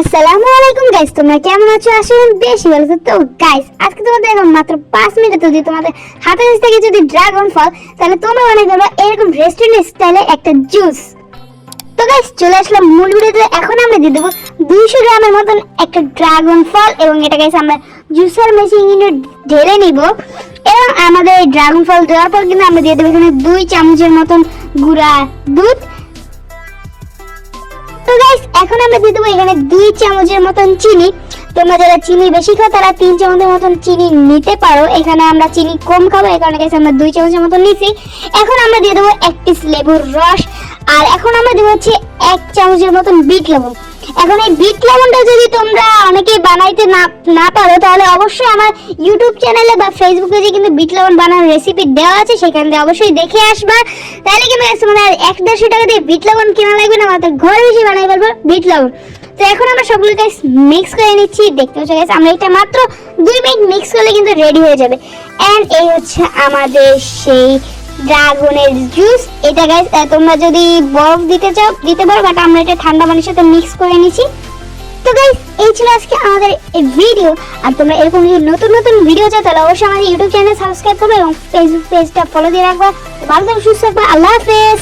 আসসালামু আলাইকুম গাইস তোমরা কেমন আছো? বেশি ভালো আছো। তো গাইস আজকে তোমাদের মাত্র যদি তোমাদের কাছ থেকে যদি ড্রাগন ফল তাহলে তোমরা দেবে এরকম রেস্টুরেন্ট স্টাইলে একটা জুস তো গাইস চলে আসলাম মূল ভিডিওতে। এখন আমরা দিয়ে দেবো দুইশো গ্রামের মতন একটা ড্রাগন ফল এবং এটা গাইস আমরা জুসার ঢেলে নিব। এবং আমাদের এই ড্রাগন ফল দেওয়ার পর কিন্তু আমরা দিয়ে দেবো এখানে দুই চামচের মতন গুঁড়া দুধ। গাইস এখন আমরা দিয়ে দেবো এখানে দুই চামচের মতন চিনি। তোমরা যারা চিনি বেশি খাও, তারা তিন চামচের মতন চিনি নিতে পারো। এখানে আমরা চিনি কম খাব কারণে গাইস আমরা দুই চামচের মতন নিছি। এখন আমরা দিয়ে দেবো এক পিস লেবুর রস। আর এখন আমরা দেবো হচ্ছে এক চামচের মতন বিট লবণ এখন এই বিট লবণটা যদি তোমরা অনেকে বানাইতে না না পারো, তাহলে অবশ্যই আমার ইউটিউব চ্যানেলে বা ফেসবুকে যে কিন্তু বিট লবণ বানানোর রেসিপি দেওয়া আছে, সেখান থেকে অবশ্যই দেখে আসবা। তাহলে কিন্তু তোমাদের এক দেড়শো টাকা দিয়ে বিট লবণ কেনা লাগবে না, আমাদের ঘরে বেশি বানাই পারব বিট লবণ তো এখন আমরা সবগুলো গাইস মিক্স করে নিচ্ছি, দেখতে পাচ্ছ গাইস আমরা এটা মাত্র দুই মিনিট মিক্স করলে কিন্তু রেডি হয়ে যাবে। এন্ড এই হচ্ছে আমাদের সেই ড্রাগনের জুস এটা গাইস তোমরা যদি বরফ দিতে চাও, দিতে পারো বাট আমরা এটা ঠান্ডা পানির সাথে মিক্স করে নিচ্ছি। তো গাইস এই ছিল আজকে আমাদের এই ভিডিও আর তোমরা এরকম যদি নতুন নতুন ভিডিও চাও, তাহলে অবশ্যই আমাদের ইউটিউব চ্যানেল সাবস্ক্রাইব করবে এবং ফেসবুক পেজটা ফলো দিয়ে রাখবা। ভালো থাকবে সুস্থ থাকবে। আল্লাহ হাফেজ।